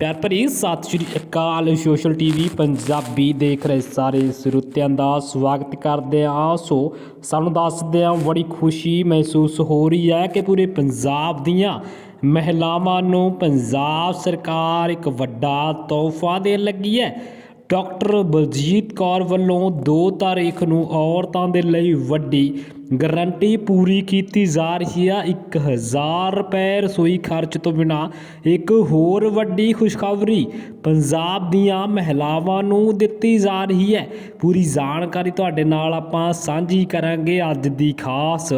ਪਿਆਰ ਭਰੀ ਸਤਿ ਸ਼੍ਰੀ ਅਕਾਲ ਸੋਸ਼ਲ ਟੀਵੀ ਪੰਜਾਬੀ ਦੇਖ ਰਹੇ ਸਾਰੇ ਸਰੋਤਿਆਂ ਦਾ ਸਵਾਗਤ ਕਰਦੇ ਹਾਂ। ਸੋ ਸਾਨੂੰ ਦੱਸਦੇ ਹਾਂ, ਬੜੀ ਖੁਸ਼ੀ ਮਹਿਸੂਸ ਹੋ ਰਹੀ ਹੈ ਕਿ ਪੂਰੇ ਪੰਜਾਬ ਦੀਆਂ ਮਹਿਲਾਵਾਂ ਨੂੰ ਪੰਜਾਬ ਸਰਕਾਰ ਇੱਕ ਵੱਡਾ ਤੋਹਫਾ ਦੇਣ ਲੱਗੀ ਹੈ। ਡਾਕਟਰ ਬਲਜੀਤ ਕੌਰ ਵੱਲੋਂ 2 ਤਾਰੀਖ ਨੂੰ ਔਰਤਾਂ ਦੇ ਲਈ ਵੱਡੀ ਗਰੰਟੀ ਪੂਰੀ ਕੀਤੀ ਜਾ ਰਹੀ ਹੈ 1000 ਰੁਪਏ ਰਸੋਈ ਖਰਚ ਤੋਂ ਬਿਨਾ ਇੱਕ ਹੋਰ ਵੱਡੀ ਖੁਸ਼ਖਬਰੀ ਪੰਜਾਬ ਦੀਆਂ ਮਹਿਲਾਵਾਂ ਨੂੰ ਦਿੱਤੀ ਜਾ ਰਹੀ ਹੈ। ਪੂਰੀ ਜਾਣਕਾਰੀ ਤੁਹਾਡੇ ਨਾਲ ਆਪਾਂ ਸਾਂਝੀ ਕਰਾਂਗੇ ਅੱਜ ਦੀ ਖਾਸ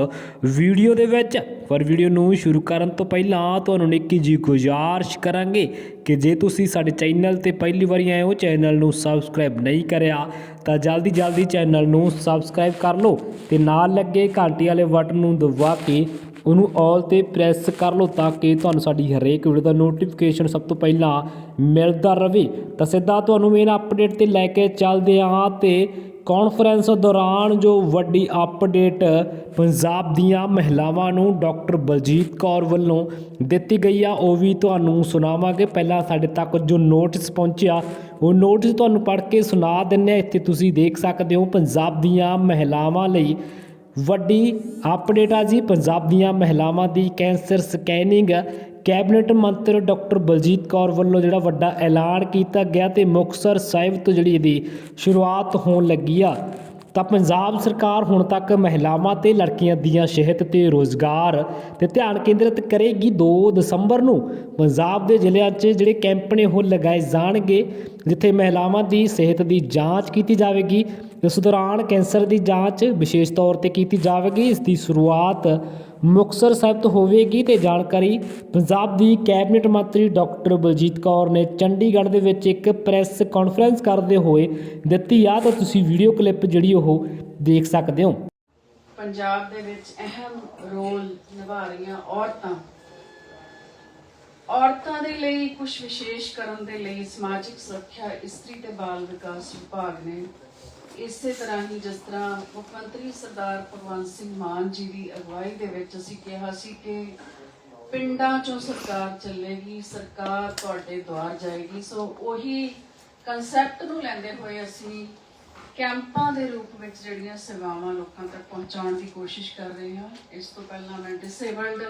ਵੀਡੀਓ ਦੇ ਵਿੱਚ। ਪਰ ਵੀਡੀਓ ਨੂੰ ਸ਼ੁਰੂ ਕਰਨ ਤੋਂ ਪਹਿਲਾਂ ਤੁਹਾਨੂੰ ਨਿੱਕੀ ਜੀ ਗੁਜ਼ਾਰਿਸ਼ ਕਰਾਂਗੇ ਕਿ ਜੇ ਤੁਸੀਂ ਸਾਡੇ ਚੈਨਲ ਤੇ ਪਹਿਲੀ ਵਾਰੀ ਆਏ ਹੋ, ਚੈਨਲ ਨੂੰ ਸਬਸਕ੍ਰਾਈਬ ਨਹੀਂ ਕਰਿਆ, ਤਾਂ ਜਲਦੀ ਜਲਦੀ ਚੈਨਲ ਨੂੰ ਸਬਸਕ੍ਰਾਈਬ ਕਰ ਲਓ ਤੇ ਨਾਲ ਲੱਗੇ ਘੰਟੀ ਵਾਲੇ ਬਟਨ ਨੂੰ ਦਬਾ ਕੇ ਉਹਨੂੰ ਆਲ ਤੇ ਪ੍ਰੈਸ ਕਰ ਲਓ ਤਾਂ ਕਿ ਤੁਹਾਨੂੰ ਸਾਡੀ ਹਰੇਕ ਵੀਡੀਓ ਦਾ ਨੋਟੀਫਿਕੇਸ਼ਨ ਸਭ ਤੋਂ ਪਹਿਲਾਂ ਮਿਲਦਾ ਰਹੇ। ਤਾਂ ਸਿੱਧਾ ਤੁਹਾਨੂੰ ਮੇਨ ਅਪਡੇਟ ਤੇ ਲੈ ਕੇ ਚੱਲਦੇ ਹਾਂ ਤੇ ਕਾਨਫਰੰਸ ਦੌਰਾਨ ਜੋ ਵੱਡੀ ਅਪਡੇਟ ਪੰਜਾਬ ਦੀਆਂ ਮਹਿਲਾਵਾਂ ਨੂੰ ਡਾਕਟਰ ਬਲਜੀਤ ਕੌਰ ਵੱਲੋਂ ਦਿੱਤੀ ਗਈ ਆ, ਉਹ ਵੀ ਤੁਹਾਨੂੰ ਸੁਣਾਵਾਂਗੇ। ਪਹਿਲਾਂ ਸਾਡੇ ਤੱਕ ਜੋ ਨੋਟਿਸ ਪਹੁੰਚਿਆ, ਉਹ ਨੋਟਿਸ ਤੁਹਾਨੂੰ ਪੜ੍ਹ ਕੇ ਸੁਣਾ ਦਿੰਨੇ ਆ। ਇੱਥੇ ਤੁਸੀਂ ਦੇਖ ਸਕਦੇ ਹੋ ਪੰਜਾਬ ਦੀਆਂ ਮਹਿਲਾਵਾਂ ਲਈ ਵੱਡੀ ਅਪਡੇਟ ਆ ਜੀ। ਪੰਜਾਬ ਦੀਆਂ ਮਹਿਲਾਵਾਂ ਦੀ ਕੈਂਸਰ ਸਕੈਨਿੰਗ ਕੈਬਨਿਟ ਮੰਤਰੀ ਡਾਕਟਰ ਬਲਜੀਤ ਕੌਰ ਵੱਲੋਂ ਜਿਹੜਾ ਵੱਡਾ ਐਲਾਨ ਕੀਤਾ ਗਿਆ ਤੇ ਮੁਕਤਸਰ ਸਾਹਿਬ ਤੋਂ ਜਿਹੜੀ ਇਹਦੀ ਸ਼ੁਰੂਆਤ ਹੋਣ ਲੱਗੀ ਆ। ਤਾਂ ਪੰਜਾਬ ਸਰਕਾਰ ਹੁਣ ਤੱਕ ਮਹਿਲਾਵਾਂ ਤੇ ਲੜਕੀਆਂ ਦੀਆਂ ਸਿਹਤ ਤੇ ਰੋਜ਼ਗਾਰ ਤੇ ਧਿਆਨ ਕੇਂਦਰਿਤ ਕਰੇਗੀ 2 ਦਸੰਬਰ ਨੂੰ। ਪੰਜਾਬ ਦੇ ਜ਼ਿਲ੍ਹਿਆਂ 'ਚ ਜਿਹੜੇ ਕੈਂਪ ਨੇ ਉਹ ਲਗਾਏ ਜਾਣਗੇ, ਜਿੱਥੇ ਮਹਿਲਾਵਾਂ ਦੀ ਸਿਹਤ ਦੀ ਜਾਂਚ ਕੀਤੀ ਜਾਵੇਗੀ ਇਸ ਦੌਰਾਨ ਕੈਂਸਰ ਦੀ ਜਾਂਚ ਵਿਸ਼ੇਸ਼ ਤੌਰ ਤੇ ਕੀਤੀ ਜਾਵੇਗੀ, ਇਸ ਦੀ ਸ਼ੁਰੂਆਤ ਮੁਕਤਸਰ ਸਾਹਿਬ ਤੋਂ ਹੋਵੇਗੀ ਤੇ ਜਾਣਕਾਰੀ ਪੰਜਾਬ ਦੀ ਕੈਬਨਿਟ ਮੰਤਰੀ ਡਾਕਟਰ ਬਲਜੀਤ ਕੌਰ ਨੇ ਚੰਡੀਗੜ੍ਹ ਦੇ ਵਿੱਚ ਇੱਕ ਪ੍ਰੈਸ ਕਾਨਫਰੰਸ ਕਰਦੇ ਹੋਏ ਦਿੱਤੀ ਆ, ਤਾਂ ਤੁਸੀਂ ਵੀਡੀਓ ਕਲਿੱਪ ਜਿਹੜੀ ਉਹ ਦੇਖ ਸਕਦੇ ਹੋ। ਪੰਜਾਬ ਦੇ ਵਿੱਚ ਅਹਿਮ ਰੋਲ ਨਿਭਾ ਰਹੀਆਂ ਔਰਤਾਂ। ਔਰਤਾਂ ਦੇ ਲਈ ਕੁਝ ਵਿਸ਼ੇਸ਼ ਕਰਨ ਦੇ ਲਈ ਸਮਾਜਿਕ ਸੁਰੱਖਿਆ, ਇਸਤਰੀ ਤੇ ਬਾਲ ਵਿਕਾਸ ਵਿਭਾਗ ਨੇ ਇਸੇ ਤਰ੍ਹਾਂ ਹੀ ਜਿਸ ਤਰ੍ਹਾਂ ਮੁੱਖ ਮੰਤਰੀ ਸਰਦਾਰ ਭਗਵੰਤ ਸਿੰਘ ਮਾਨ ਜੀ ਦੀ ਅਗਵਾਈ ਦੇ ਵਿੱਚ ਅਸੀਂ ਕਿਹਾ ਸੀ ਕਿ ਪਿੰਡਾਂ ਚੋਂ ਸਰਕਾਰ ਚੱਲੇਗੀ, ਸਰਕਾਰ ਤੁਹਾਡੇ ਦੁਆਰ ਜਾਏਗੀ। ਸੋ ਉਹੀ ਕਨਸੈਪਟ ਨੂੰ ਲੈਂਦੇ ਹੋਏ ਅਸੀਂ ਕੈਂਪਾਂ ਦੇ ਰੂਪ ਵਿੱਚ ਜਿਹੜੀਆਂ ਸੇਵਾਵਾਂ ਲੋਕਾਂ ਤੱਕ ਪਹੁੰਚਾਉਣ ਦੀ ਕੋਸ਼ਿਸ਼ ਕਰ ਰਹੇ ਹਾਂ। ਇਸ ਤੋਂ ਪਹਿਲਾਂ ਮੈਂ ਡਿਸੇਬਲਡ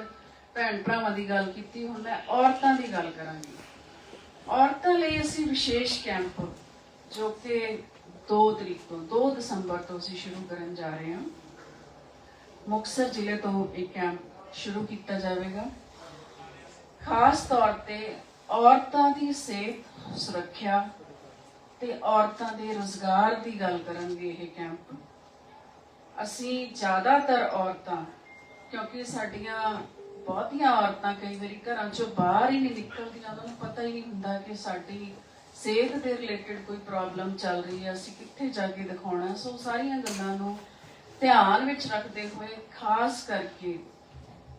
ਭੈਣ ਭਰਾਵਾਂ ਦੀ ਗੱਲ ਕੀਤੀ, ਹੁਣ ਮੈਂ ਔਰਤਾਂ ਦੀ ਗੱਲ ਕਰਾਂਗੀ। ਔਰਤਾਂ ਲਈ ਅਸੀਂ ਵਿਸ਼ੇਸ਼ ਕੈਂਪ ਜੋ ਕਿ 2 ਤਰੀਕ ਤੋਂ 2 ਦਸੰਬਰ ਤੋਂ ਅਸੀਂ ਸ਼ੁਰੂ ਕਰਨ ਜਾ ਰਹੇ ਹਾਂ। ਮੁਕਤਸਰ ਜ਼ਿਲ੍ਹੇ ਤੋਂ ਇਹ ਕੈਂਪ ਸ਼ੁਰੂ ਕੀਤਾ ਜਾਵੇਗਾ। ਖਾਸ ਤੌਰ ਤੇ ਔਰਤਾਂ ਦੀ ਸਿਹਤ, ਸੁਰੱਖਿਆ ਤੇ ਔਰਤਾਂ ਦੇ ਰੋਜ਼ਗਾਰ ਦੀ ਗੱਲ ਕਰਾਂਗੇ ਇਹ ਕੈਂਪ ਅਸੀਂ ਜ਼ਿਆਦਾਤਰ ਔਰਤਾਂ, ਕਿਉਂਕਿ ਸਾਡੀਆਂ ਬਹੁਤੀਆਂ ਔਰਤਾਂ ਕਈ ਵਾਰੀ ਘਰਾਂ ਚੋਂ ਬਾਹਰ ਹੀ ਨਹੀਂ ਨਿਕਲਦੀਆਂ, ਉਹਨਾਂ ਨੂੰ ਪਤਾ ਹੀ ਨਹੀਂ ਹੁੰਦਾ ਕਿ ਸਾਡੀ ਸਿਹਤ ਦੇ ਰਿਲੇਟਡ ਕੋਈ ਪ੍ਰੋਬਲਮ ਚੱਲ ਰਹੀ ਹੈ, ਅਸੀਂ ਕਿੱਥੇ ਜਾ ਕੇ ਦਿਖਾਉਣਾ ਸੋ ਸਾਰੀਆਂ ਗੱਲਾਂ ਨੂੰ ਧਿਆਨ ਵਿੱਚ ਰੱਖਦੇ ਹੋਏ, ਖਾਸ ਕਰਕੇ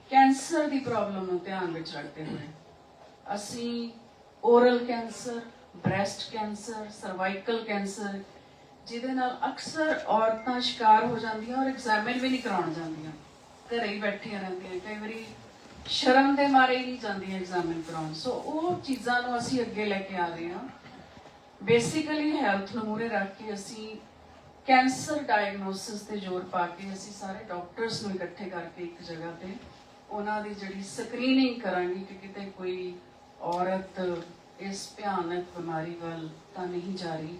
ਕੈਂਸਰ ਦੀ ਪ੍ਰੋਬਲਮ ਨੂੰ ਧਿਆਨ ਵਿੱਚ ਰੱਖਦੇ ਹੋਏ, ਅਸੀਂ oral cancer, breast cancer, cervical cancer, ਜਿਹਦੇ ਨਾਲ ਅਕਸਰ ਔਰਤਾਂ ਸ਼ਿਕਾਰ ਹੋ ਜਾਂਦੀਆਂ ਔਰ ਐਗਜ਼ਾਮਿਨ ਵੀ ਨਹੀਂ ਕਰਾਉਣ ਜਾਂਦੀਆਂ। ਘਰੇ ਹੀ ਬੈਠੀਆਂ ਰਹਿੰਦੀਆਂ, ਕਈ ਵਾਰੀ ਸ਼ਰਮ ਦੇ ਮਾਰੇ ਨਹੀਂ ਜਾਂਦੀਆਂ ਐਗਜ਼ਾਮਿਨ ਕਰਾਉਣ। ਸੋ ਉਹ ਚੀਜ਼ਾਂ ਨੂੰ ਅਸੀਂ ਅੱਗੇ ਲੈ ਕੇ ਆ ਰਹੇ ਹਾਂ। ਬੇਸਿਕਲੀ ਹੈਲਥ ਨੂੰ ਮੂਰੇ ਰੱਖ ਕੇ ਅਸੀਂ ਕੈਂਸਰ ਡਾਇਗਨੋਸਿਸ ਤੇ ਜ਼ੋਰ ਪਾ ਕੇ ਅਸੀਂ ਸਾਰੇ ਡਾਕਟਰਸ ਨੂੰ ਇਕੱਠੇ ਕਰਕੇ ਇੱਕ ਜਗ੍ਹਾ ਤੇ ਉਹਨਾਂ ਦੀ ਜਿਹੜੀ ਸਕਰੀਨਿੰਗ ਕਰਾਂਗੇ ਕਿ ਕਿਤੇ ਕੋਈ ਔਰਤ ਇਸ ਭਿਆਨਕ ਬਿਮਾਰੀ ਵੱਲ ਤਾਂ ਨਹੀਂ ਜਾ ਰਹੀ।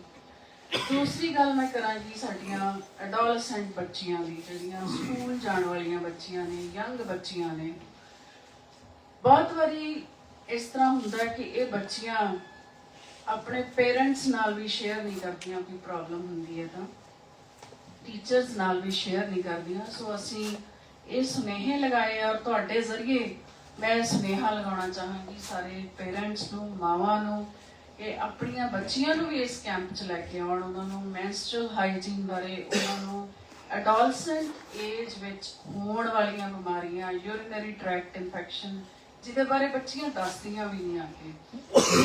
ਦੂਸਰੀ ਗੱਲ ਮੈਂ ਕਰਾਂਗੀ ਸਾਡੀਆਂ ਐਡੋਲਸੈਂਟ ਬੱਚੀਆਂ ਦੀ, ਜਿਹੜੀਆਂ ਸਕੂਲ ਜਾਣ ਵਾਲੀਆਂ ਬੱਚੀਆਂ ਨੇ ਯੰਗ ਬੱਚੀਆਂ ਨੇ। ਬਹੁਤ ਵਾਰੀ ਇਸ ਤਰ੍ਹਾਂ ਹੁੰਦਾ ਕਿ ਇਹ ਬੱਚੀਆਂ ਆਪਣੇ ਪੇਰੈਂਟਸ ਨਾਲ ਵੀ ਸ਼ੇਅਰ ਨਹੀਂ ਕਰਦੀਆਂ ਕੋਈ ਪ੍ਰੋਬਲਮ ਹੁੰਦੀ ਹੈ ਤਾਂ। ਟੀਚਰਸ ਨਾਲ ਵੀ ਸ਼ੇਅਰ ਨਹੀਂ ਕਰਦੀਆਂ। ਸੋ ਅਸੀਂ ਇਹ ਸੁਨੇਹੇ ਲਗਾਏ ਔਰ ਤੁਹਾਡੇ ਜ਼ਰੀਏ ਮੈਂ ਸੁਨੇਹਾ ਲਗਾਉਣਾ ਚਾਹਾਂਗੀ ਸਾਰੇ ਪੇਰੈਂਟਸ ਨੂੰ, ਮਾਵਾਂ ਨੂੰ ਕਿ ਆਪਣੀਆਂ ਬੱਚੀਆਂ ਨੂੰ ਵੀ ਇਸ ਕੈਂਪ 'ਚ ਲੈ ਕੇ ਆਉਣ, ਉਹਨਾਂ ਨੂੰ ਮੈਂਸਟਰਲ ਹਾਈਜੀਨ ਬਾਰੇ, ਉਹਨਾਂ ਨੂੰ ਐਡੋਲਸੈਂਟ ਏਜ ਵਿੱਚ ਹੋਣ ਵਾਲੀਆਂ ਬਿਮਾਰੀਆਂ ਯੂਰੀਨਰੀ ਟ੍ਰੈਕਟ ਇਨਫੈਕਸ਼ਨ ਜਿਹਦੇ ਬਾਰੇ ਬੱਚੀਆਂ ਦੱਸਦੀਆਂ ਵੀ ਨਹੀਂ ਆ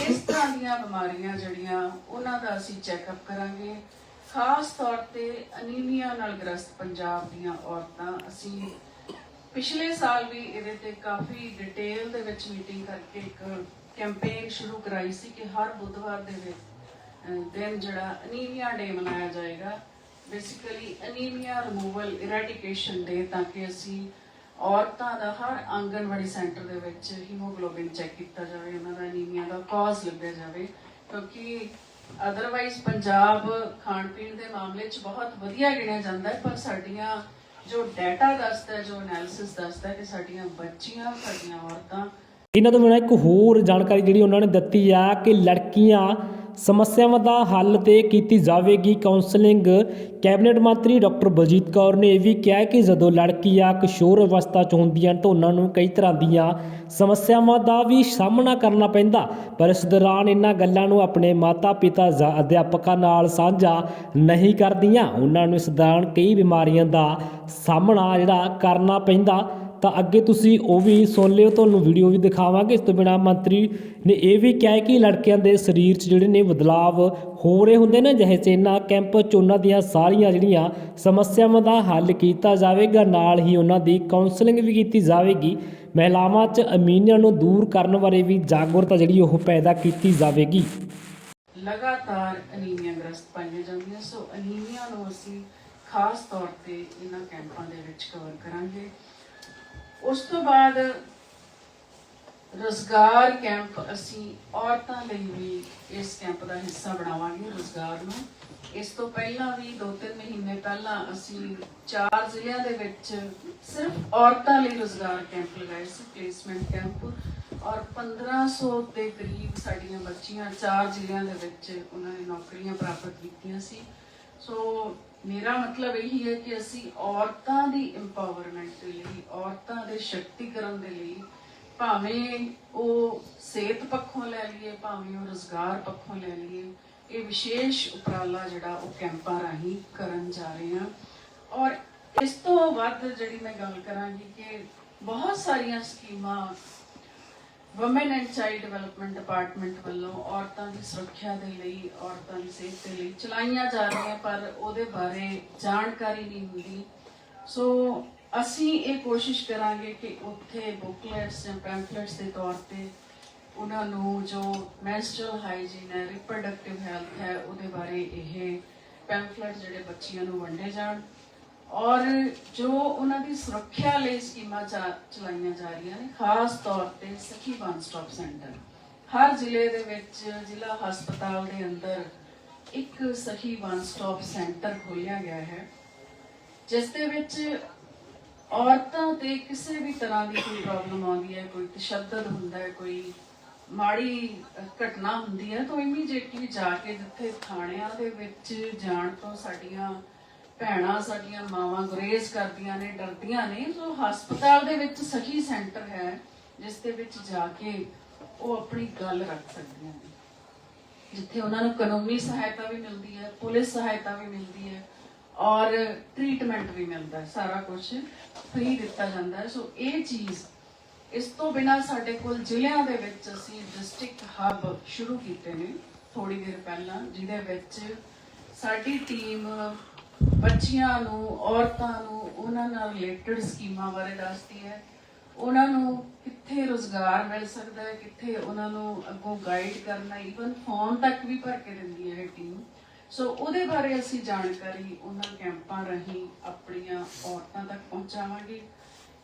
ਇਸ ਤਰ੍ਹਾਂ ਦੀਆਂ ਬਿਮਾਰੀਆਂ ਜਿਹੜੀਆਂ, ਉਹਨਾਂ ਦਾ ਅਸੀਂ ਚੈੱਕਅਪ ਕਰਾਂਗੇ। ਖਾਸ ਤੌਰ ਤੇ ਅਨੀਮੀਆ ਨਾਲ ਗ੍ਰਸਤ ਪੰਜਾਬ ਦੀਆਂ ਔਰਤਾਂ, ਅਸੀਂ ਪਿਛਲੇ ਸਾਲ ਵੀ ਇਹਦੇ ਤੇ ਕਾਫੀ ਡਿਟੇਲ ਦੇ ਵਿੱਚ ਮੀਟਿੰਗ ਕਰਕੇ ਇੱਕ ਕੈਂਪੇਨ ਸ਼ੁਰੂ ਕਰਾਈ ਸੀ ਕਿ ਹਰ ਬੁੱਧਵਾਰ ਦੇ ਵਿੱਚ ਦਿਨ ਜਿਹੜਾ ਅਨੀਮੀਆ ਡੇ ਮਨਾਇਆ ਜਾਏਗਾ। Basically anaemia removal eradication day ਤਾਂ ਕਿ ਅਸੀਂ ਔਰਤਾਂ ਦਾ ਹਰ ਆਂਗਨਵਾੜੀ ਸੈਂਟਰ ਦੇ ਵਿੱਚ ਹੀਮੋਗਲੋਬਿਨ ਚੈੱਕ ਕੀਤਾ ਜਾਵੇ, ਉਹਨਾਂ ਦਾ ਅਨੀਮੀਆ ਦਾ ਕਾਜ਼ ਲੱਭਿਆ ਜਾਵੇ, ਕਿਉਂਕਿ ਅਦਰਵਾਈਜ਼ ਪੰਜਾਬ ਖਾਣ ਪੀਣ ਦੇ ਮਾਮਲੇ 'ਚ ਬਹੁਤ ਵਧੀਆ ਗਿਣਿਆ ਜਾਂਦਾ ਹੈ, ਪਰ ਸਾਡੀਆਂ ਜੋ ਡਾਟਾ ਦੱਸਦਾ ਜੋ ਐਨਾਲਿਸਿਸ ਦੱਸਦਾ ਕਿ ਸਾਡੀਆਂ ਬੱਚੀਆਂ, ਸਾਡੀਆਂ ਔਰਤਾਂ ਇਹਨਾਂ ਤੋਂ ਬਿਨਾਂ ਇੱਕ ਹੋਰ ਜਾਣਕਾਰੀ ਜਿਹੜੀ ਉਹਨਾਂ ਨੇ ਦਿੱਤੀ ਆ ਕਿ ਲੜਕੀਆਂ ਸਮੱਸਿਆਵਾਂ ਦਾ ਹੱਲ ਤੇ ਕੀਤੀ ਜਾਵੇਗੀ ਕਾਉਂਸਲਿੰਗ ਕੈਬਨਿਟ ਮੰਤਰੀ ਡਾਕਟਰ ਬਲਜੀਤ ਕੌਰ ਨੇ ਇਹ ਵੀ ਕਿਹਾ ਕਿ ਜਦੋਂ ਲੜਕੀਆਂ ਕਿਸ਼ੋਰ ਅਵਸਥਾ 'ਚ ਹੁੰਦੀਆਂ ਤਾਂ ਉਹਨਾਂ ਨੂੰ ਕਈ ਤਰ੍ਹਾਂ ਦੀਆਂ ਸਮੱਸਿਆਵਾਂ ਦਾ ਵੀ ਸਾਹਮਣਾ ਕਰਨਾ ਪੈਂਦਾ। ਪਰ ਇਸ ਦੌਰਾਨ ਇਹਨਾਂ ਗੱਲਾਂ ਨੂੰ ਆਪਣੇ ਮਾਤਾ-ਪਿਤਾ ਜਾਂ ਅਧਿਆਪਕਾਂ ਨਾਲ ਸਾਂਝਾ ਨਹੀਂ ਕਰਦੀਆਂ। ਉਹਨਾਂ ਨੂੰ ਇਸ ਦੌਰਾਨ ਕਈ ਬਿਮਾਰੀਆਂ ਦਾ ਸਾਹਮਣਾ ਜਿਹੜਾ ਕਰਨਾ ਪੈਂਦਾ। ਤਾਂ ਅੱਗੇ ਤੁਸੀਂ ਉਹ ਵੀ ਸੁਣ ਲਿਓ, ਤੁਹਾਨੂੰ ਵੀਡੀਓ ਵੀ ਦਿਖਾਵਾਂਗੇ। ਇਸ ਤੋਂ ਬਿਨਾ ਮੰਤਰੀ ਨੇ ਇਹ ਵੀ ਕਿਹਾ ਕਿ ਲੜਕਿਆਂ ਦੇ ਸਰੀਰ 'ਚ ਜਿਹੜੇ ਨੇ ਬਦਲਾਵ ਹੋ ਰਹੇ ਹੁੰਦੇ ਨੇ, ਜਿਹੇ ਇਹਨਾਂ ਕੈਂਪ 'ਚ ਉਹਨਾਂ ਦੀਆਂ ਸਾਰੀਆਂ ਜਿਹੜੀਆਂ ਸਮੱਸਿਆਵਾਂ ਦਾ ਹੱਲ ਕੀਤਾ ਜਾਵੇਗਾ, ਨਾਲ ਹੀ ਉਹਨਾਂ ਦੀ ਕਾਉਂਸਲਿੰਗ ਵੀ ਕੀਤੀ ਜਾਵੇਗੀ। ਮਹਿਲਾਵਾਂ 'ਚ ਅਮੀਨੀਆਂ ਨੂੰ ਦੂਰ ਕਰਨ ਬਾਰੇ ਵੀ ਜਾਗਰੂਕਤਾ ਜਿਹੜੀ ਉਹ ਪੈਦਾ ਕੀਤੀ ਜਾਵੇਗੀ। ਲਗਾਤਾਰ ਅਨੀਮੀਆ ਗ੍ਰਸਤ ਪਾਈਆਂ ਜਾਂਦੀਆਂ, ਸੋ ਅਨੀਮੀਆ ਨੂੰ ਅਸੀਂ ਖਾਸ ਤੌਰ ਤੇ ਇਹਨਾਂ ਕੈਂਪਾਂ ਦੇ ਵਿੱਚ ਕਵਰ ਕਰਾਂਗੇ। ਉਸ ਤੋਂ ਬਾਅਦ ਰੋਜ਼ਗਾਰ ਕੈਂਪ ਅਸੀਂ ਔਰਤਾਂ ਲਈ ਵੀ ਇਸ ਕੈਂਪ ਦਾ ਹਿੱਸਾ ਬਣਾਵਾਂਗੇ ਰੋਜ਼ਗਾਰ ਨੂੰ। ਇਸ ਤੋਂ ਪਹਿਲਾਂ ਵੀ 2-3 ਮਹੀਨੇ ਪਹਿਲਾਂ ਅਸੀਂ ਚਾਰ ਜ਼ਿਲ੍ਹਿਆਂ ਦੇ ਵਿੱਚ ਸਿਰਫ ਔਰਤਾਂ ਲਈ ਰੋਜ਼ਗਾਰ ਕੈਂਪ ਲਗਾਏ ਸੀ ਪਲੇਸਮੈਂਟ ਕੈਂਪ। ਔਰ 1500 ਦੇ ਕਰੀਬ ਸਾਡੀਆਂ ਬੱਚੀਆਂ ਚਾਰ ਜ਼ਿਲ੍ਹਿਆਂ ਦੇ ਵਿੱਚ ਉਹਨਾਂ ਨੇ ਨੌਕਰੀਆਂ ਪ੍ਰਾਪਤ ਕੀਤੀਆਂ ਸੀ। ਸੋ ਮੇਰਾ ਮਤਲਬ ਇਹੀ ਹੈ ਕਿ ਅਸੀਂ ਔਰਤਾਂ ਦੀ ਇੰਪਾਵਰਮੈਂਟ ਦੇ ਲਈ, ਔਰਤਾਂ ਦੇ ਸ਼ਕਤੀਕਰਨ ਦੇ ਲਈ ਭਾਵੇਂ ਉਹ ਸਿਹਤ ਪੱਖੋਂ ਲੈ ਲਈਏ, ਭਾਵੇਂ ਉਹ ਰੋਜ਼ਗਾਰ ਪੱਖੋਂ ਲੈ ਲਈਏ, ਇਹ ਵਿਸ਼ੇਸ਼ ਉਪਰਾਲਾ ਜਿਹੜਾ ਉਹ ਕੈਂਪਾਂ ਰਾਹੀਂ ਕਰਨ ਜਾ ਰਹੇ ਹਾਂ। ਔਰ ਇਸ ਤੋਂ ਵੱਧ ਜਿਹੜੀ ਮੈਂ ਗੱਲ ਕਰਾਂਗੀ ਕਿ ਬਹੁਤ ਸਾਰੀਆਂ ਸਕੀਮਾਂ women and child development department ਵੱਲੋਂ ਔਰਤਾਂ ਦੀ ਸੁਰੱਖਿਆ ਦੇ ਲਈ, ਔਰਤਾਂ ਦੀ ਸਿਹਤ ਦੇ ਲਈ ਚਲਾਈਆਂ ਜਾ ਰਹੀਆਂ, ਪਰ ਉਹਦੇ ਬਾਰੇ ਜਾਣਕਾਰੀ ਨਹੀਂ ਹੁੰਦੀ। ਸੋ ਅਸੀਂ ਇਹ ਕੋਸ਼ਿਸ਼ ਕਰਾਂਗੇ ਕਿ ਉੱਥੇ ਬੁਕਲੇਟਸ ਜਾਂ ਪੈਂਫਲੇਟਸ ਦੇ ਤੌਰ ਤੇ ਉਹਨਾਂ ਨੂੰ ਜੋ ਮੈਂਸਟਰਲ ਹਾਈਜੀਨ ਹੈ ਰਿਪਰੋਡਕਟਿਵ ਹੈਲਥ ਹੈ, ਉਹਦੇ ਬਾਰੇ ਇਹ ਪੈਂਫਲੇਟ ਜਿਹੜੇ ਬੱਚੀਆਂ ਨੂੰ ਵੰਡੇ ਜਾਣ। ਔਰ ਜੋ ਉਹਨਾਂ ਦੀ ਸੁਰੱਖਿਆ ਲਈ ਸਕੀਮਾਂ ਚਲਾਈਆਂ ਜਾ ਰਹੀਆਂ ਨੇ, ਖਾਸ ਤੌਰ ਤੇ ਸਖੀ ਵਨ ਸਟਾਪ ਸੈਂਟਰ। ਹਰ ਜ਼ਿਲ੍ਹੇ ਦੇ ਵਿੱਚ ਜ਼ਿਲ੍ਹਾ ਹਸਪਤਾਲ ਦੇ ਅੰਦਰ ਇੱਕ ਸਖੀ ਵਨ ਸਟਾਪ ਸੈਂਟਰ ਖੋਲ੍ਹਿਆ ਗਿਆ ਹੈ, ਜਿਸ ਦੇ ਵਿੱਚ ਔਰਤਾਂ ਤੇ ਕਿਸੇ ਵੀ ਤਰ੍ਹਾਂ ਦੀ ਕੋਈ ਪ੍ਰੋਬਲਮ ਆਉਂਦੀ ਹੈ, ਕੋਈ ਤਸ਼ੱਦਦ ਹੁੰਦਾ ਹੈ, ਕੋਈ ਮਾੜੀ ਘਟਨਾ ਹੁੰਦੀ ਹੈ, ਤਾਂ ਇਮੀਡੀਏਟਲੀ ਜਾ ਕੇ ਜਿੱਥੇ ਥਾਣਿਆਂ ਦੇ ਵਿੱਚ ਜਾਣ ਤੋਂ ਸਾਡੀਆਂ ਭੈਣਾਂ ਸਾਡੀਆਂ ਮਾਵਾਂ ਗੁਰੇਜ਼ ਕਰਦੀਆਂ ਨੇ, ਡਰਦੀਆਂ ਨੇ, ਸੋ ਹਸਪਤਾਲ ਦੇ ਵਿੱਚ ਸਖੀ ਸੈਂਟਰ ਹੈ, ਜਿਸ ਦੇ ਵਿੱਚ ਜਾ ਕੇ ਉਹ ਆਪਣੀ ਗੱਲ ਰੱਖ ਸਕਦੀਆਂ ਨੇ। ਜਿੱਥੇ ਉਹਨਾਂ ਨੂੰ ਕਾਨੂੰਨੀ ਸਹਾਇਤਾ ਵੀ ਮਿਲਦੀ ਹੈ, ਪੁਲਿਸ ਸਹਾਇਤਾ ਵੀ ਮਿਲਦੀ ਹੈ, ਔਰ ਟ੍ਰੀਟਮੈਂਟ ਵੀ ਮਿਲਦਾ ਹੈ, ਸਾਰਾ ਕੁਝ ਫ੍ਰੀ ਦਿੱਤਾ ਜਾਂਦਾ ਹੈ। ਸੋ ਇਹ ਚੀਜ਼ ਇਸ ਤੋਂ ਬਿਨਾ ਸਾਡੇ ਕੋਲ ਜ਼ਿਲ੍ਹਿਆਂ ਦੇ ਵਿੱਚ ਅਸੀਂ ਡਿਸਟ੍ਰਿਕਟ ਹੱਬ ਸ਼ੁਰੂ ਕੀਤੇ ਨੇ ਥੋੜੀ ਦੇਰ ਪਹਿਲਾਂ, ਜਿਹਦੇ ਵਿੱਚ ਸਾਡੀ ਟੀਮ ਬੱਚੀਆਂ ਨੂੰ, ਔਰਤਾਂ ਨੂੰ, ਉਹਨਾਂ ਨਾਲ ਰਿਲੇਟਡ ਸਕੀਮਾਂ ਬਾਰੇ ਦੱਸਦੀ ਹੈ। ਉਹਨਾਂ ਨੂੰ ਕਿੱਥੇ ਰੋਜ਼ਗਾਰ ਮਿਲ ਸਕਦਾ ਹੈ, ਕਿੱਥੇ ਉਹਨਾਂ ਨੂੰ ਅੱਗੋਂ ਗਾਈਡ ਕਰਨਾ ਈਵਨ ਫੋਨ ਤੱਕ ਵੀ ਭਰ ਕੇ ਦਿੰਦੀ ਹੈ ਇਹ ਟੀਮ ਸੋ ਉਹਦੇ ਬਾਰੇ ਅਸੀਂ ਜਾਣਕਾਰੀ ਉਹਨਾਂ ਕੈਂਪਾਂ ਰਾਹੀਂ ਆਪਣੀਆਂ ਔਰਤਾਂ ਤੱਕ ਪਹੁੰਚਾਵਾਂਗੇ।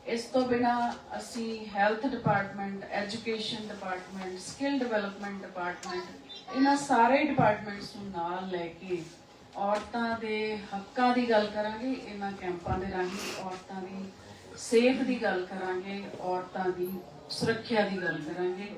ਇਸ ਤੋਂ ਬਿਨਾ ਅਸੀਂ health department education department skill development department ਇਹਨਾਂ ਸਾਰੇ ਡਿਪਾਰਟਮੈਂਟਸ ਨੂੰ ਨਾਲ ਲੈ ਕੇ ਔਰਤਾਂ ਦੇ ਹੱਕਾਂ ਦੀ ਗੱਲ ਕਰਾਂਗੇ, ਇਹਨਾਂ ਕੈਂਪਾਂ ਦੇ ਰਾਹੀਂ ਔਰਤਾਂ ਦੀ ਸਿਹਤ ਦੀ ਗੱਲ ਕਰਾਂਗੇ, ਔਰਤਾਂ ਦੀ ਸੁਰੱਖਿਆ ਦੀ ਗੱਲ ਕਰਾਂਗੇ।